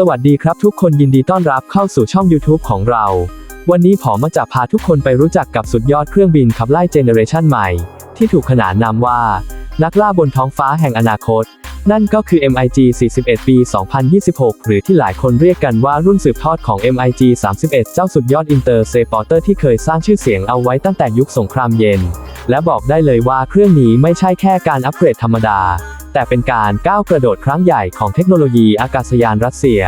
สวัสดีครับทุกคนยินดีต้อนรับเข้าสู่ช่อง YouTube ของเรา วันนี้ผมมาจะพาทุกคนไปรู้จักกับสุดยอดเครื่องบินขับไล่เจเนอเรชันใหม่ ที่ถูกขนานนามว่า นักล่าบนท้องฟ้าแห่งอนาคต นั่นก็คือ MiG 41 ปี 2026 หรือที่หลายคนเรียกกันว่ารุ่นสืบทอดของ MiG 31 เจ้าสุดยอดอินเตอร์เซปอร์เตอร์ที่เคยสร้างชื่อเสียงเอาไว้ตั้งแต่ยุคสงครามเย็น และบอกได้เลยว่าเครื่องนี้ไม่ใช่แค่การอัปเกรดธรรมดา แต่เป็นการก้าวกระโดดครั้งใหญ่ของเทคโนโลยีอากาศยานรัสเซีย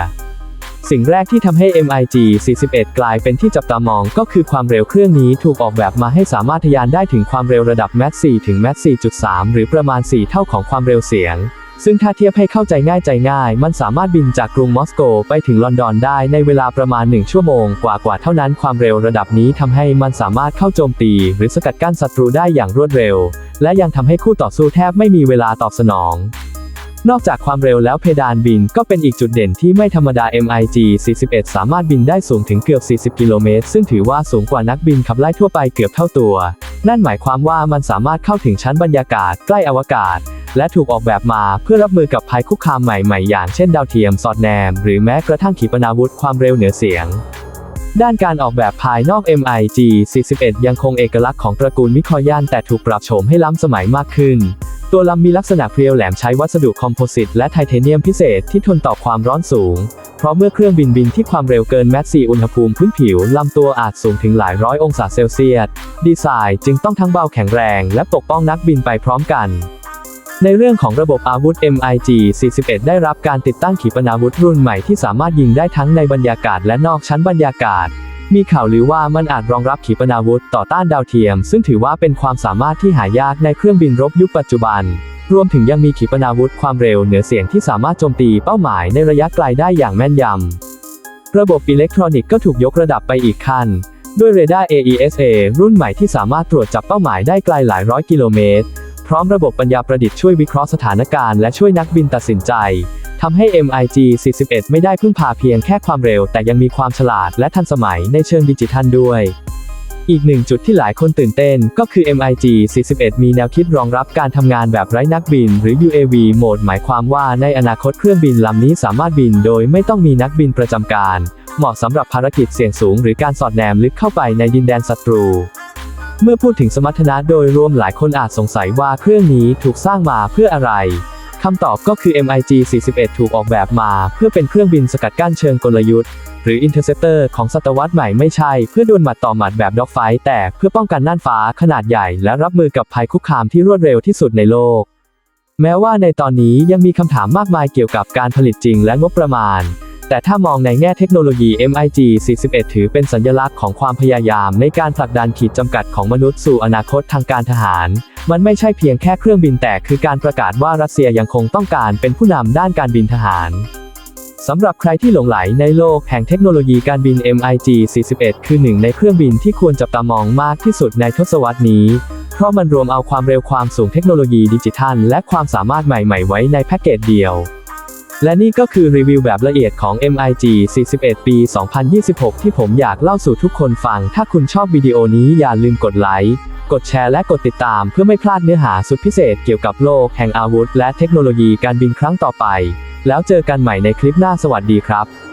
สิ่งแรกที่ทำให้ MiG 41 กลายเป็นที่จับตามองก็คือความเร็วเครื่องนี้ถูกออกแบบมาให้สามารถทะยานได้ถึงความเร็วระดับ Mach 4ถึง Mach 4.3 หรือประมาณ 4 เท่าของความเร็วเสียง ซึ่งถ้าเทียบให้เข้าใจง่ายใจง่าย มันสามารถบินจากกรุงมอสโกไปถึงลอนดอนได้ในเวลาประมาณ 1 ชั่วโมงกว่ากว่าเท่านั้นความเร็วระดับนี้ทำให้มันสามารถเข้าโจมตี หรือสกัดกั้นศัตรูได้อย่างรวดเร็ว และยังทำให้คู่ต่อสู้แทบไม่มีเวลาตอบสนอง นอกจากความเร็วแล้วเพดานบินก็เป็นอีกจุดเด่นที่ไม่ธรรมดา MiG 41 สามารถบินได้สูงถึงเกือบ 40 กิโลเมตร ซึ่งถือว่าสูงกว่านักบินขับไล่ทั่วไปเกือบเท่าตัว นั่นหมายความว่ามันสามารถเข้าถึงชั้นบรรยากาศใกล้อวกาศและถูกออกแบบมาเพื่อรับมือกับภัยคุกคามใหม่ๆ อย่างเช่นดาวเทียมสอดแนม หรือแม้กระทั่งขีปนาวุธความเร็วเหนือเสียง ด้านการออกแบบภายนอก MiG 41 ยังคงเอกลักษณ์ของตระกูลมิคอยันแต่ถูกปรับโฉมให้ล้ำสมัยมากขึ้น ตัวลำมีลักษณะเพรียวแหลมใช้วัสดุคอมโพสิตและไทเทเนียมพิเศษที่ทนต่อความร้อนสูง เพราะเมื่อเครื่องบินบินที่ความเร็วเกินแมสซีอุณหภูมิพื้นผิวลำตัวอาจสูงถึงหลายร้อยองศาเซลเซียส ดีไซน์จึงต้องทั้งเบาแข็งแรงและปกป้องนักบินไปพร้อมกัน ในเรื่องของระบบอาวุธ MiG 41 ได้รับการติดตั้งขีปนาวุธรุ่นใหม่ที่สามารถยิงได้ทั้งในบรรยากาศและนอกชั้นบรรยากาศ มีข่าวลือว่ามันอาจรองรับขีปนาวุธต่อต้านดาวเทียม ซึ่งถือว่าเป็นความสามารถที่หายากในเครื่องบินรบยุคปัจจุบัน รวมถึงยังมีขีปนาวุธความเร็วเหนือเสียงที่สามารถโจมตีเป้าหมายในระยะไกลได้อย่างแม่นยำ ระบบอิเล็กทรอนิกส์ก็ถูกยกระดับไปอีกขั้น ด้วยเรดาร์ AESA รุ่นใหม่ที่สามารถตรวจจับเป้าหมายได้ไกลหลายร้อยกิโลเมตร ร้อมระบบปัญญาประดิษฐ์ช่วยวิเคราะห์สถานการณ์และช่วยนักบินตัดสินใจทำให้ MiG 41 ไม่ได้พึ่งพาเพียงแค่ความเร็ว แต่ยังมีความฉลาดและทันสมัยในเชิงดิจิทัลด้วย อีกหนึ่งจุดที่หลายคนตื่นเต้นก็คือ MiG 41 มีแนวคิดรองรับการทำงานแบบไร้นักบิน หรือ UAV โหมด หมายความว่าในอนาคตเครื่องบินลำนี้สามารถบินโดยไม่ต้องมีนักบินประจำการ เหมาะสำหรับภารกิจเสี่ยงสูง หรือการสอดแนมลึกเข้าไปในดินแดนศัตรู เมื่อพูดถึงสมรรถนะโดยรวมหลายคนอาจสงสัยว่าเครื่องนี้ถูกสร้างมาเพื่ออะไรคำตอบก็คือ MiG 41 ถูกออกแบบมา เพื่อเป็นเครื่องบินสกัดกั้นเชิงกลยุทธ์ หรือ Interceptor ของศตวรรษใหม่ไม่ใช่ เพื่อดวลหมัดต่อหมัดแบบด็อกไฟแต่เพื่อป้องกันน่านฟ้าขนาดใหญ่ และรับมือกับภัยคุกคามที่รวดเร็วที่สุดในโลก แม้ว่าในตอนนี้ยังมีคำถามมากมายเกี่ยวกับการผลิตจริงและงบประมาณ แต่ถ้ามองในแง่เทคโนโลยี MiG 41 ถือเป็นสัญลักษณ์ของความพยายามในการผลักดันขีดจำกัดของมนุษย์สู่อนาคตทางการทหาร มันไม่ใช่เพียงแค่เครื่องบินแต่คือการประกาศว่ารัสเซียยังคงต้องการเป็นผู้นำด้านการบินทหารสำหรับใครที่หลงไหลในโลกแห่งเทคโนโลยีการบิน MiG 41 คือหนึ่งในเครื่องบินที่ควรจับตามองมากที่สุดในทศวรรษนี้ เพราะมันรวมเอาความเร็วความสูงเทคโนโลยีดิจิทัล และความสามารถใหม่ ๆ ไว้ในแพ็กเกจเดียว และนี่ก็คือรีวิวแบบละเอียดของ MiG 41 ปี 2026 ที่ผมอยากเล่าสู่ทุกคนฟัง ถ้าคุณชอบวิดีโอนี้อย่าลืมกดไลค์ กดแชร์และกดติดตามเพื่อไม่พลาดเนื้อหาสุดพิเศษเกี่ยวกับโลกแห่งอาวุธ และเทคโนโลยีการบินครั้งต่อไป แล้วเจอกันใหม่ในคลิปหน้าสวัสดีครับ